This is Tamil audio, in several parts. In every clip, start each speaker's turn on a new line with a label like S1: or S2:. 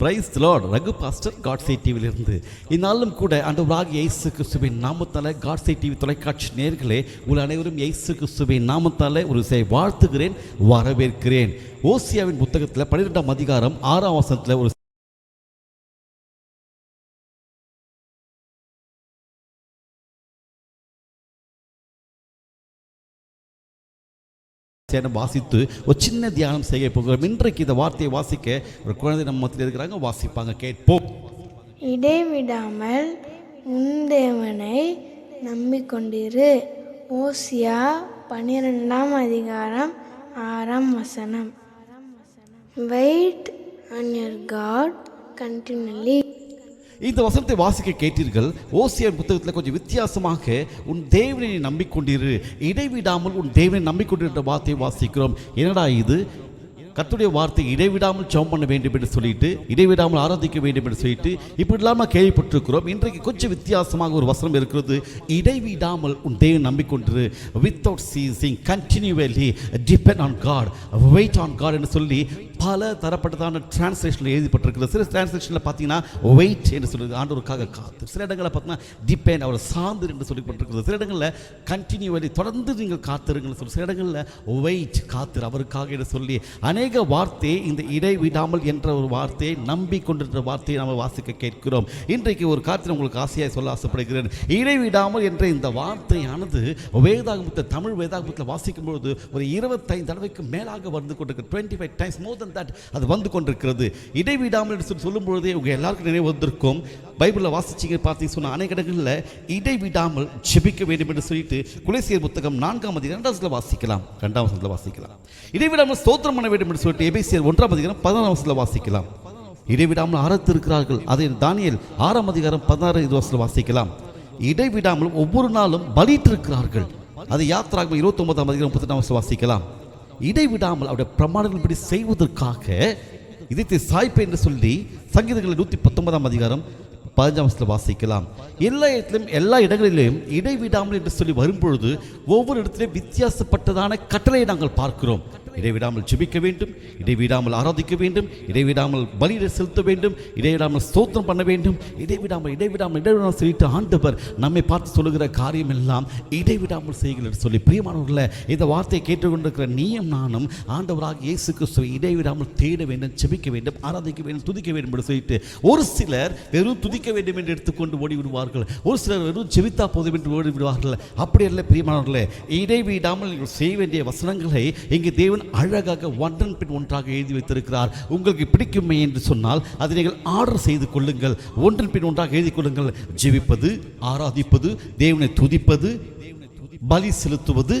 S1: பிரைஸ் லார்ட் ரகு பாஸ்டர் காட்ஸை டிவியிலிருந்து இந்நாளும் கூட ஆண்டவராக இயேசு கிறிஸ்துவின் நாமத்தால காட்ஸை டிவி தொலைக்காட்சி நேர்களே உங்கள் அனைவரும் இயேசு கிறிஸ்துவின் நாமத்தால ஒரு செய்ய வாழ்த்துகிறேன் வரவேற்கிறேன். ஓசியாவின் புத்தகத்தில் பன்னிரெண்டாம் அதிகாரம் ஆறாம் வசனத்தில் ஒரு சேனம் வாசித்து ஒரு சின்ன தியானம் செய்ய போகிறோம். இன்றைக்கு இந்த வார்த்தையை வாசிக்க ஒரு குழந்தை நம்ம மத்தியில் இருக்கிறாங்க வாசிப்பாங்க கேட்போம்.
S2: இடைவிடாமல் உன் தேவனை நம்பிக்கொண்டிரு. ஓசியா பன்னிரெண்டாம் அதிகாரம் ஆறாம் வசனம். Wait on your God continually
S1: இந்த வசனத்தை வாசிக்க கேட்டீர்கள். ஓசியன் புத்தகத்தில் கொஞ்சம் வித்தியாசமாக உன் தேவனை நம்பிக்கொண்டிரு. இடைவிடாமல் உன் தேவனை நம்பிக்கொண்டிருந்த வார்த்தையை வாசிக்கிறோம். என்னடா இது? கத்துடைய வார்த்தை இடைவிடாமல் ஜெபம் பண்ண வேண்டும் என்று சொல்லிட்டு இடைவிடாமல் ஆராதிக்க வேண்டும் என்று சொல்லிட்டு இப்படி இல்லாமல் கேள்விப்பட்டிருக்கிறோம். இன்றைக்கு கொஞ்சம் வித்தியாசமாக ஒரு வசனம் இருக்கிறது. இடைவிடாமல் உன் தேவன் நம்பிக்கொண்டு without ceasing continually depend on God wait on God என்று சொல்லி பல தரப்பட்டதான டிரான்ஸ்லேஷனில் எழுதிப்பட்டிருக்கிறது சில டிரான்ஸ்லேஷனில் பார்த்தீங்கன்னா வெயிட் என்று சொல்லுது ஆண்டோருக்காக காத்து. சில இடங்களில் பார்த்தீங்கன்னா டிபெண்ட் அவர் சார்ந்து என்று சொல்லப்பட்டிருக்கிறது. சில இடங்களில் கண்டினியூவலி தொடர்ந்து நீங்கள் காத்திருங்கன்னு சொல்லி சில இடங்களில் வெயிட் காத்திரு அவருக்காக என்று சொல்லி அநேக வார்த்தை இந்த இடைவிடாமல் என்ற ஒரு வார்த்தையை நம்பிக்கொண்டிருந்த வார்த்தையை நாம் வாசிக்க கேட்கிறோம். இன்றைக்கு ஒரு காத்திரம் உங்களுக்கு ஆசையாக சொல்ல ஆசைப்படுகிறேன். இடைவிடாமல் என்ற இந்த வார்த்தையானது வேதாகமத்தை தமிழ் வேதாகமத்தில் வாசிக்கும் பொழுது ஒரு இருபத்தைந்து தடவைக்கு மேலாக வந்து கொண்டிருக்கிறது. Twenty five times more understand that அது வந்து கொண்டிருக்கிறது. இடைவிடாமல் என்று சொல்லி சொல்லும் பொழுதே உங்கள் எல்லாருக்கும் நினைவு வந்திருக்கும். பைபிளில் வாசிச்சிங்க பார்த்தீங்க சொன்ன அநேக இடங்களில் இடைவிடாமல் ஜெபிக்க வேண்டும் என்று சொல்லிட்டு குலேசியர் புத்தகம் நான்காம் அதிகாரம் இரண்டாம் வாசிக்கலாம். ரெண்டாம் வசத்தில் வாசிக்கலாம். இடைவிடாமல் ஸ்தோத்திரம் பண்ண வேண்டும் என்று சொல்லிட்டு எபேசியர் ஒன்றாம் அதிகாரம் பதினாறாம் வசத்தில் வாசிக்கலாம். இடைவிடாமல் ஆரத்திருக்கிறார்கள் அதை தானியல் ஆறாம் அதிகாரம் பதினாறு இது வசத்தில் வாசிக்கலாம். இடைவிடாமல் ஒவ்வொரு நாளும் பலியிட்டிருக்கிறார்கள் அது யாத்திராகும் இருபத்தி ஒன்பதாம் அதிகாரம் முப்பத்தெட்டாம் வசனம் வாசிக்கலாம். இடைவிடாமல் அவருடைய பிரமாணங்களின்படி செய்வதற்காக இதயத்தை சாய்ப்பு என்று சொல்லி சங்கீதங்களை நூற்றி பத்தொன்பதாம் அதிகாரம் பதினஞ்சாம் வசனத்தில் வாசிக்கலாம். எல்லா இடத்திலும் எல்லா இடங்களிலும் இடைவிடாமல் என்று சொல்லி வரும்பொழுது ஒவ்வொரு இடத்திலும் வித்தியாசப்பட்டதான கட்டளையை நாங்கள் பார்க்கிறோம். இடைவிடாமல் ஜெபிக்க வேண்டும் இடைவிடாமல் ஆராதிக்க வேண்டும் இடைவிடாமல் பலியிட செலுத்த வேண்டும் இடைவிடாமல் ஸ்தோத்திரம் பண்ண வேண்டும் இடைவிடாமல் இடைவிடாமல் இடைவிடாமல் சொல்லிட்டு ஆண்டவர் நம்மை பார்த்து சொல்லுகிற காரியம் எல்லாம் இடைவிடாமல் செய்கிறது சொல்லி பிரியமானவர்கள இந்த வார்த்தையை கேட்டுக்கொண்டிருக்கிற நீயும் நானும் ஆண்டவராக இயேசு கிறிஸ்துவை இடைவிடாமல் தேட வேண்டும் ஜெபிக்க வேண்டும் ஆராதிக்க வேண்டும் துதிக்க வேண்டும் என்று சொல்லிட்டு ஒரு சிலர் வெறும் துதிக்க வேண்டும் என்று எடுத்துக்கொண்டு ஓடி விடுவார்கள் ஒரு சிலர் வெறும் ஜெபித்தா போதும் என்று ஓடி விடுவார்கள் அப்படி அல்ல பிரியமானவர்களே இடைவிடாமல் செய்ய வேண்டிய வசனங்களை இங்கு தேவன் அழகாக ஒன்றன் பின் ஒன்றாக எழுதி வைத்திருக்கிறார். உங்களுக்கு பிடிக்குமே என்று சொன்னால் அதை நீங்கள் ஆர்டர் செய்து கொள்ளுங்கள். ஒன்றன் பின் ஒன்றாக எழுதி கொள்ளுங்கள். ஜெபிப்பது ஆராதிப்பது தேவனை துதிப்பது பலி செலுத்துவது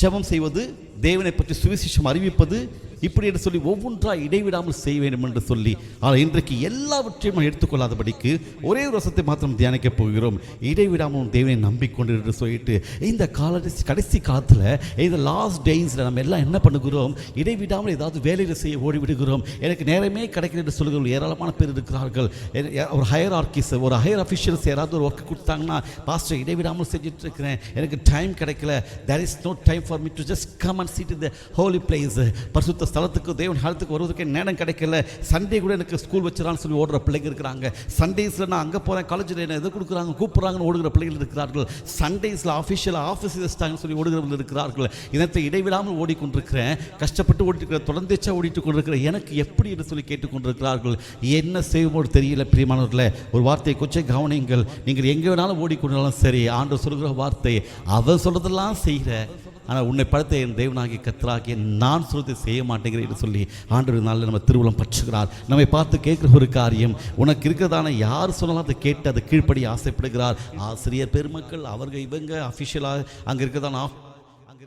S1: ஜெபம் செய்வது தேவனை பற்றி சுவிசேஷம் அறிவிப்பது இப்படி என்று சொல்லி ஒவ்வொன்றாக இடைவிடாமல் செய்ய வேண்டும் என்று சொல்லி ஆனால் இன்றைக்கு எல்லாவற்றையும் எடுத்துக்கொள்ளாதபடிக்கு ஒரே ஒரு வசத்தை மாத்திரம் தியானிக்கப் போகிறோம். இடைவிடாமல் தேவனை நம்பிக்கொண்டு என்று சொல்லிட்டு இந்த கால கடைசி காலத்தில் இந்த லாஸ்ட் டேஸில் நம்ம எல்லாம் என்ன பண்ணுகிறோம்? இடைவிடாமல் ஏதாவது வேலையில் செய்ய ஓடிவிடுகிறோம். எனக்கு நேரமே கிடைக்கிறது என்று சொல்கிறோம் ஏராளமான பேர் இருக்கிறார்கள். ஒரு ஹையர் ஆர்கிஸ் ஒரு ஹையர் அஃபிஷியல்ஸ் யாராவது ஒரு ஒர்க் கொடுத்தாங்கன்னா பாஸ்டர் இடைவிடாமல் செஞ்சுட்டு இருக்கிறேன் எனக்கு டைம் கிடைக்கல. There is no time for me to just come and sit இந்த ஹோலி பிளேஸ் பரிசுத்த ஸ்தலத்துக்கு தேவன் ஹாலத்துக்கு வருவதற்கு நேரம் கிடைக்கல. சண்டே கூட எனக்கு ஸ்கூல் வச்சிடலாம்னு சொல்லி ஓடுற பிள்ளைங்க இருக்கிறாங்க. சண்டேஸில் நான் அங்கே போகிறேன் காலேஜில் என்ன எது கொடுக்குறாங்க கூப்பிட்றாங்கன்னு ஓடுகிற பிள்ளைகள் இருக்கிறார்கள். சண்டேஸில் ஆஃபீஷியலாக ஆஃபீஸ் வச்சிட்டாங்கன்னு சொல்லி ஓடுகிறவர்கள் இருக்கிறார்கள். இனத்தை இடைவிடாமல் ஓடிக்கொண்டிருக்கிறேன். கஷ்டப்பட்டு ஓடிட்டு தொடர்ந்துச்சா ஓடிட்டு கொண்டிருக்கிற எனக்கு எப்படி என்று சொல்லி கேட்டுக்கொண்டிருக்கிறார்கள்? என்ன செய்வோம் தெரியல பிரியமானவர்களே. ஒரு வார்த்தையை கொஞ்சம் கவனிங்கள் நீங்கள் எங்கே வேணாலும் ஓடிக்கொண்டாலும் சரி ஆண்டு சொல்கிற வார்த்தை அவர் சொல்கிறதெல்லாம் செய்கிற ஆனால் உன்னை படுத்த என் தேவனாகிய கத்தராகிய நான் சொல்றதை செய்ய மாட்டேங்கிறேன் என்று சொல்லி ஆண்டு நாளில் நம்ம திருவுளம் பற்றுகிறார். நம்மை பார்த்து கேட்குற ஒரு காரியம் உனக்கு இருக்கிறதான யார் சொன்னாலும் அதை கேட்டு அதை கீழ்ப்படி ஆசைப்படுகிறார். ஆசிரியர் பெருமக்கள் அவர்கள் இவங்க அஃபிஷியலாக அங்கே இருக்கிறதான ஆஃப்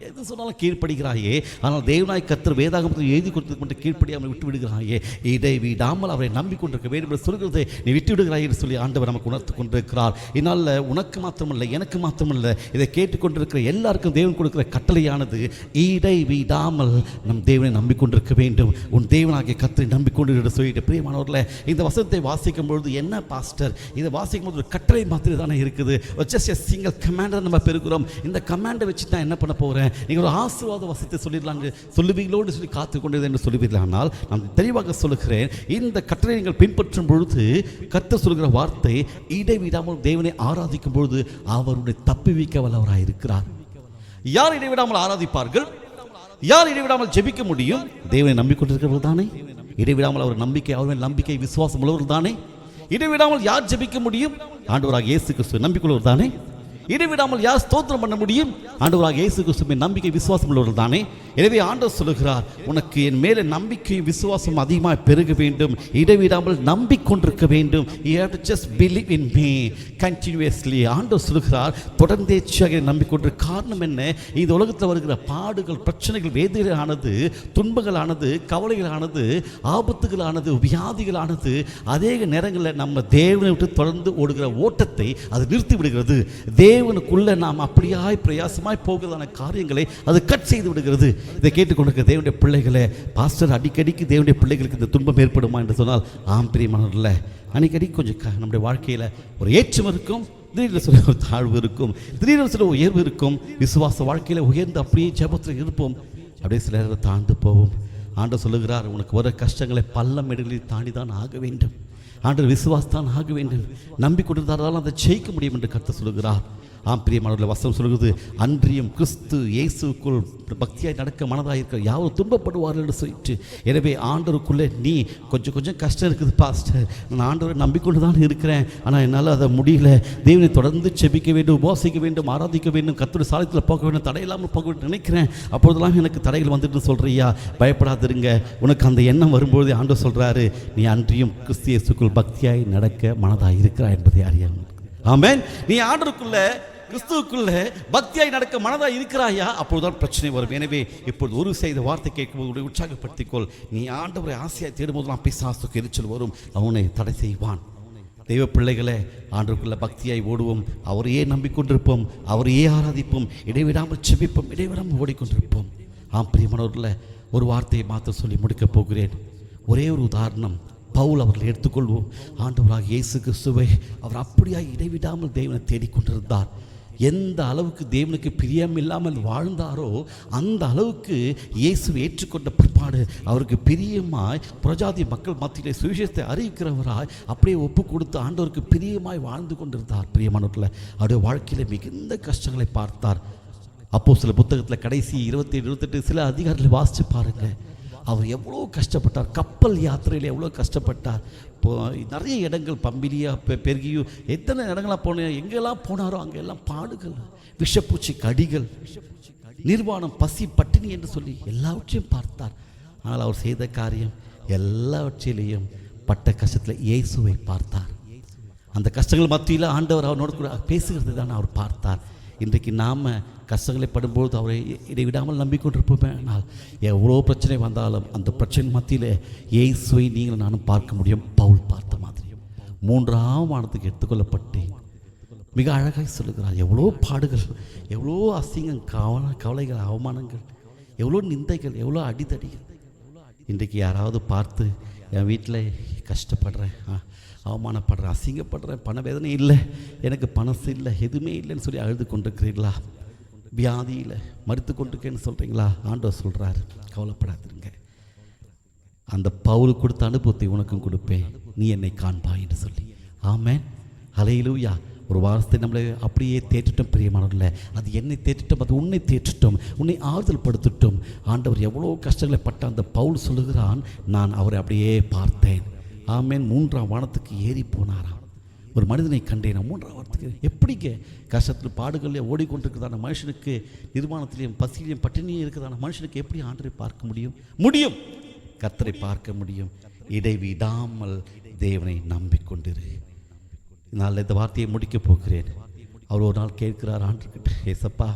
S1: எது சொன்னாலும் கீழ்ப்படுகிறாயே? ஆனால் தேவனாய் கத்தர் வேதாகமத்தில் எழுதி கொடுத்தது மட்டும் கீழ்ப்படியாமல் விட்டு விடுகிறாயே இதை விடாமல் அவரை நம்பிக்கொண்டிருக்க வேண்டும் என்று சொல்கிறதை நீ விட்டு விடுகிறாய் என்று சொல்லி ஆண்டவர் நமக்கு உணர்த்து கொண்டிருக்கிறார். இதனால் உனக்கு மாத்திரமல்ல எனக்கு மாத்திரமல்ல இதை கேட்டுக்கொண்டிருக்கிற எல்லாருக்கும் தேவன் கொடுக்கிற கட்டளையானது இடை விடாமல் நம் தேவனை நம்பிக்கொண்டிருக்க வேண்டும். உன் தேவனாகிய கத்தரை நம்பிக்கொண்டு சொல்லிட்டு பிரியமானவர்களே இந்த வசனத்தை வாசிக்கும் பொழுது என்ன பாஸ்டர்? இதை வாசிக்கும் போது ஒரு கட்டளை மாத்திரை தானே இருக்குது ஜஸ்ட் சிங்கிள் கமாண்டர் நம்ம பெறுகிறோம். இந்த கமாண்டை வச்சு நான் என்ன பண்ண போகிறேன் நீங்கள் ஒரு ஆசீர்வாத வசத்தை சொல்லிடலாம் சொல்லுவீங்களோடு சொல்லி காத்து கொண்டது என்று சொல்லுவீர்களானால் நான் தெளிவாக சொல்லுகிறேன் இந்த கட்டளை நீங்கள் பின்பற்றும் பொழுது கர்த்தர் சொல்கிற வார்த்தை இடைவிடாமல் தேவனை ஆராதிக்கும் பொழுது அவருடைய தப்பிவிக்க வல்லவராக இருக்கிறார். யார் இடைவிடாமல் ஆராதிப்பார்கள்? யார் இடைவிடாமல் ஜெபிக்க முடியும்? தேவனை நம்பிக்கொண்டிருக்கிறவர்கள் தானே. இடைவிடாமல் அவர் நம்பிக்கை அவர் நம்பிக்கை விசுவாசம் உள்ளவர்கள் தானே. இடைவிடாமல் யார் ஜெபிக்க முடியும்? ஆண்டவராக இயேசு கிறிஸ்து நம்பிக்கொள்ளவர் தானே. இடைவிடாமல் யார் ஸ்தோத்திரம் பண்ண முடியும்? ஆண்டவராக இயேசு கிறிஸ்துவின் நம்பிக்கை விசுவாசம் உள்ளவர்கள் தானே? எனவே ஆண்டவர் சொல்லுகிறார் உனக்கு என் மேலே நம்பிக்கை விசுவாசம் அதிகமாக பெருக வேண்டும். இடைவிடாமல் நம்பிக்கொண்டிருக்க வேண்டும். You have to just believe in me. Continuously ஆண்டவர் சொல்லுகிறார் தொடர்ந்தேச்சியாக நம்பிக்கொண்டு காரணம் என்ன? இந்த உலகத்தில் வருகிற பாடுகள் பிரச்சனைகள் வேதனைகளானது துன்பங்களானது கவலைகளானது ஆபத்துகளானது வியாதிகளானது அதே நேரங்களில் நம்ம தேவனை விட்டு தொடர்ந்து ஓடுகிற ஓட்டத்தை அது நிறுத்தி விடுகிறது தேவனுக்குள்ள நாம் அப்படியாய் பிரயாசமாய் போகிறதான காரியங்களை அது கட் செய்து விடுகிறது. இதை கேட்டுக்கொண்டிருக்க தேவனுடைய பிள்ளைகளை பாஸ்டர் அடிக்கடிக்கு தேவனுடைய பிள்ளைகளுக்கு இந்த துன்பம் ஏற்படுமா என்று சொன்னால் ஆம் பிரியமானவர்கள அடிக்கடி கொஞ்சம் நம்முடைய வாழ்க்கையில் ஒரு ஏற்றம் இருக்கும் திடீர்னு சில ஒரு தாழ்வு இருக்கும் திடீர்னு சில உயர்வு இருக்கும் விசுவாச வாழ்க்கையில் உயர்ந்து அப்படியே ஜபத்தில் இருப்போம். அப்படியே சில நேரம் தாழ்ந்து போவோம். ஆண்டவர் சொல்லுகிறார் உனக்கு வர கஷ்டங்களை பள்ளம் இடங்களில் தாண்டி தான் ஆக வேண்டும். ஆண்டவர் விசுவாசத்தான் ஆக வேண்டும். நம்பிக்கொண்டிருந்தால் அதை ஜெயிக்க முடியும் என்று கருத்து சொல்லுகிறார். ஆம் பிரியமானவர்கள் வசனம் சொல்கிறது அன்றியும் கிறிஸ்து இயேசுக்குள் பக்தியாய் நடக்க மனதாக இருக்கிற யாரும் துன்பப்படுவார்கள் என்று சொல்லிட்டு எனவே ஆண்டவருக்குள்ளே நீ கொஞ்சம் கொஞ்சம் கஷ்டம் இருக்குது பாஸ்டர். நான் ஆண்டவரை நம்பிக்கொண்டு தான் இருக்கிறேன். ஆனால் என்னால் அதை முடியல. தேவனை தொடர்ந்து செபிக்க வேண்டும் உபாசிக்க வேண்டும் ஆராதிக்க வேண்டும் கத்துடைய சாலத்தில் போக வேண்டும் தடையில்லாமல் போக வேண்டும் நினைக்கிறேன். அப்பொழுதெல்லாம் எனக்கு தடைகள் வந்துட்டு சொல்கிறியா பயப்படாதிருங்க. உனக்கு அந்த எண்ணம் வரும்போது ஆண்டவர் சொல்கிறாரு நீ அன்றியும் கிறிஸ்து இயேசுக்குள் பக்தியாய் நடக்க மனதாக இருக்கிறாய் என்பதை அறியாமல் ஆமேன். நீ ஆண்டருக்குள்ள கிறிஸ்துவுக்குள்ள பக்தியாய் நடக்க மனதாக இருக்கிறாயா? அப்பொழுதுதான் பிரச்சனை வரும். எனவே இப்பொழுது ஒரு செய்த வார்த்தை கேட்கும்போது உடைய உற்சாகப்படுத்திக்கொள். நீ ஆண்டவரை ஆசையாய் தேடும்போதெல்லாம் பிசாசுக்கு எரிச்சல் வரும். அவனை தடை செய்வான். தெய்வ பிள்ளைகளே ஆண்டுக்குள்ள பக்தியாய் ஓடுவோம். அவரையே நம்பிக்கொண்டிருப்போம். அவரையே ஆராதிப்போம். இடைவிடாமல் செபிப்போம். இடைவிடாமல் ஓடிக்கொண்டிருப்போம். ஆம் பிரியமானவர்கள ஒரு வார்த்தையை மாற்ற சொல்லி முடிக்கப் போகிறேன். ஒரே ஒரு உதாரணம். பவுல் அவர்களை எடுத்துக்கொள்வோம். ஆண்டவராக இயேசு கிறிஸ்துவை அவர் அப்படியாய் இடைவிடாமல் தேவனை தேடிக்கொண்டிருந்தார். எந்த அளவுக்கு தேவனுக்கு பிரியம் இல்லாமல் வாழ்ந்தாரோ அந்த அளவுக்கு இயேசு ஏற்றுக்கொண்ட பிற்பாடு அவருக்கு பிரியமாய் புரஜாதி மக்கள் மத்தியிலே சுவிசேஷத்தை அறிவிக்கிறவராய் அப்படியே ஒப்பு கொடுத்து ஆண்டவருக்கு பிரியமாய் வாழ்ந்து கொண்டிருந்தார். பிரியமானவர்களை அவருடைய வாழ்க்கையில் மிகுந்த கஷ்டங்களை பார்த்தார். அப்போ சில புத்தகத்தில் கடைசி இருபத்தி இருபத்தெட்டு சில அதிகாரிகளை வாசித்து பாருங்கள் அவர் எவ்வளோ கஷ்டப்பட்டார். கப்பல் யாத்திரையில் எவ்வளோ கஷ்டப்பட்டார். இப்போ நிறைய இடங்கள் பம்பிலியா பெ பெருகியும் எத்தனை இடங்களாக போன எங்கெல்லாம் போனாரோ அங்கெல்லாம் பாடுகள் விஷப்பூச்சி கடிகள் நிர்வாணம் பசி பட்டினி என்று சொல்லி எல்லாவற்றையும் பார்த்தார். ஆனால் அவர் செய்த காரியம் எல்லாவற்றிலையும் பட்ட கஷ்டத்தில் இயேசுவை பார்த்தார். அந்த கஷ்டங்கள் மத்தியில் ஆண்டவர் அவனோடு கூட பேசுகிறது தான் அவர் பார்த்தார். இன்றைக்கு நாம் கஷ்டங்களை படும்பொழுது அவரை இடைவிடாமல் நம்பிக்கொண்டிருப்போமே ஆனால் எவ்வளோ பிரச்சனை வந்தாலும் அந்த பிரச்சனை மத்தியில் இயேசுவை நீங்கள் நானும் பார்க்க முடியும். பவுல் பார்த்த மாதிரி மூன்றாம் வானத்துக்கு எடுத்துக்கொள்ளப்பட்டேன் மிக அழகாக சொல்லுகிறார். எவ்வளோ பாடுகள் எவ்வளோ அசிங்கம் கவன கவலைகள் அவமானங்கள் எவ்வளோ நிந்தைகள் எவ்வளோ அடிதடிகள். இன்றைக்கு யாராவது பார்த்து என் வீட்டில் கஷ்டப்படுறேன். அவமானப்படுறேன் அசிங்கப்படுறேன் பண வேதனை இல்லை. எனக்கு பணசு இல்லை எதுவுமே இல்லைன்னு சொல்லி அழுது கொண்டிருக்கிறீர்களா? வியாதியில் மறுத்து கொண்டிருக்கேன்னு சொல்கிறீங்களா ஆண்டவர் சொல்கிறாரு கவலைப்படாதிருங்க. அந்த பவுல் கொடுத்த அனுபவத்தை உனக்கும் கொடுப்பேன். நீ என்னை காண்பா என்று சொல்லி. ஆமேன். அலையிலூயா ஒரு வாரத்தை நம்மளை அப்படியே தேற்றிட்டோம் பிரியமானவர்கள அது என்னை தேற்றிட்டோம் அது உன்னை தேற்றிட்டோம் உன்னை ஆறுதல் படுத்திட்டோம் ஆண்டவர் எவ்வளோ கஷ்டங்களை பட்ட அந்த பவுல் சொல்லுகிறான் நான் அவரை அப்படியே பார்த்தேன். ஆமேன். மூன்றாம் வானத்துக்கு ஏறி போனாராம். ஒரு மனிதனை கண்டேன். மூன்றாம் வாரத்துக்கு எப்படிங்க? கஷ்டத்தில் பாடுகளில் ஓடிக்கொண்டிருக்கிறதான மனுஷனுக்கு நிர்மாணத்திலையும் பசியிலையும் பட்டினியும் இருக்கிறதான மனுஷனுக்கு எப்படி ஆண்டரை பார்க்க முடியும்? முடியும்! கத்தரை பார்க்க முடியும். இடைவிடாமல் தேவனை நம்பிக்கொண்டிரு. நான் இந்த வார்த்தையை முடிக்கப் போகிறேன். அவர் ஒரு நாள் கேட்கிறார் ஆண்டுக்கிட்ட ஏசப்பா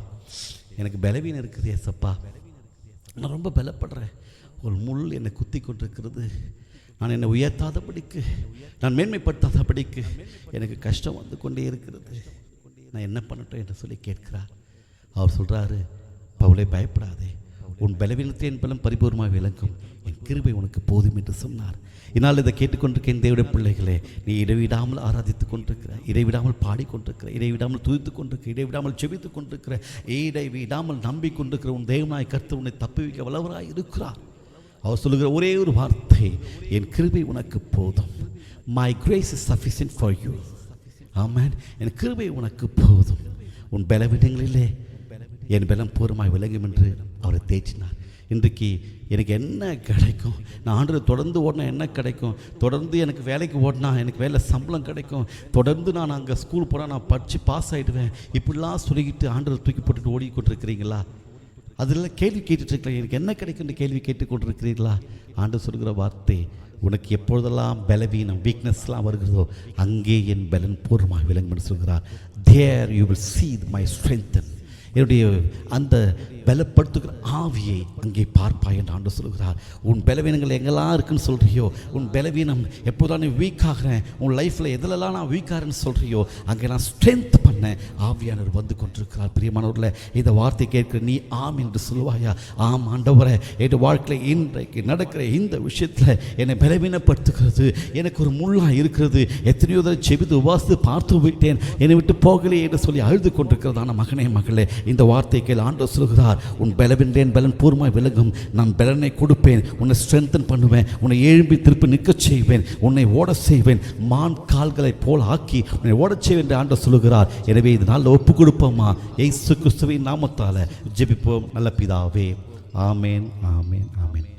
S1: எனக்கு பலவீனம் இருக்குது ஏசப்பா. நான் ரொம்ப பலப்படுறேன். ஒரு முள் என்னை குத்தி கொண்டிருக்கிறது நான் என்னை உயர்த்தாதபடிக்கு நான் மேன்மைப்படுத்தாதபடிக்கு எனக்கு கஷ்டம் வந்து கொண்டே இருக்கிறது. நான் என்ன பண்ணட்டும் என்று சொல்லி கேட்கிறார். அவர் சொல்கிறாரு பவுலை பயப்படாதே. உன் பலவீனத்தை என் பலம் பரிபூர்ணமாக விளங்கும். என் கிருபை உனக்கு போதும் என்று சொன்னார். என்னால் இதை கேட்டுக்கொண்டிருக்கேன் தேவடைய பிள்ளைகளே நீ இடைவிடாமல் ஆராதித்துக் கொண்டிருக்கிற இடைவிடாமல் பாடிக்கொண்டிருக்கிற இடைவிடாமல் துதித்து கொண்டிருக்கிற இடைவிடாமல் செபித்துக் கொண்டிருக்கிற இடைவிடாமல் நம்பிக்கொண்டிருக்கிற உன் தேவனாய் கருத்து உன்னை தப்புவிக்க வல்லவராய் இருக்கிறார் அவர் சொல்லுகிற ஒரே ஒரு வார்த்தை என் கிருபை உனக்கு போதும். My grace is sufficient for you ஆமென் என் கிருபை உனக்கு போதும். உன் பலவீனங்களிலே என் பலம் பூர்வமாய் விளங்கும் என்று அவரை தேய்ச்சினார் இன்றைக்கு எனக்கு என்ன கிடைக்கும்? நான் ஆண்டு தொடர்ந்து ஓடினா என்ன கிடைக்கும்? தொடர்ந்து எனக்கு வேலைக்கு ஓடினா எனக்கு வேலை சம்பளம் கிடைக்கும். தொடர்ந்து நான் அங்கே ஸ்கூல் போனால் நான் படித்து பாஸ் ஆகிடுவேன் இப்படிலாம் சொல்லிக்கிட்டு ஆண்டு தூக்கி போட்டுட்டு ஓடிக்கொண்டிருக்கிறீங்களா? அதில் கேள்வி கேட்டுட்டு எனக்கு என்ன கிடைக்கும்னு கேள்வி கேட்டுக்கொண்டு இருக்கிறீர்களா ஆண்டு சொல்கிற வார்த்தை உனக்கு எப்பொழுதெல்லாம் பலவீனம் வீக்னஸ்லாம் வருகிறதோ அங்கே என் பலன் பூர்வமாக விளங்கும்னு சொல்கிறார் there you will see my strengthen என்னுடைய அந்த பலப்படுத்துகிற ஆவியை அங்கே பார்ப்பாய் என்று ஆண்டு சொல்கிறார் உன் பலவீனங்கள் எங்கெல்லாம் இருக்குன்னு சொல்கிறியோ உன் பலவீனம் எப்போதான் நீ வீக் ஆகிறேன் உன் லைஃப்பில் எதிலெல்லாம் நான் வீக்காகிறேன்னு சொல்கிறியோ அங்கே நான் ஸ்ட்ரென்த் பண்ண ஆவியானவர் வந்து கொண்டிருக்கிறார். பிரியமானவரில் இந்த வார்த்தை கேட்கிற நீ ஆம் என்று சொல்லுவாயா? ஆம் ஆண்டவரை என் வாழ்க்கையில் இன்றைக்கு நடக்கிற இந்த விஷயத்தில் என்னை பலவீனப்படுத்துகிறது. எனக்கு ஒரு முள்ளாக இருக்கிறது. எத்தனையோ தடவை செபித்து உபாசித்து பார்த்து விட்டேன். என்னை விட்டு போகலையே என்று சொல்லி அழுது கொண்டிருக்கிறதான மகனே மகளே இந்த வார்த்தைக்கு ஆண்டு சொல்கிறார் உன் பலவின்றேன் பலன் பூர்வமாய் விலகும். நான் பலனை கொடுப்பேன். உன்னை ஸ்ட்ரென்தன் பண்ணுவேன். உன்னை எழும்பி திருப்பி நிற்கச் செய்வேன். உன்னை ஓட செய்வேன். மான் கால்களைப் போல் ஆக்கி உன்னை ஓடச் செய்வேன் என்று ஆண்டு சொல்லுகிறார். எனவே இது நாளில் ஒப்பு கொடுப்போமா? ஏசு கிறிஸ்துவின் நாமத்தால் ஜெபிப்போம். நல்ல பிதாவே. ஆமேன் ஆமேன்.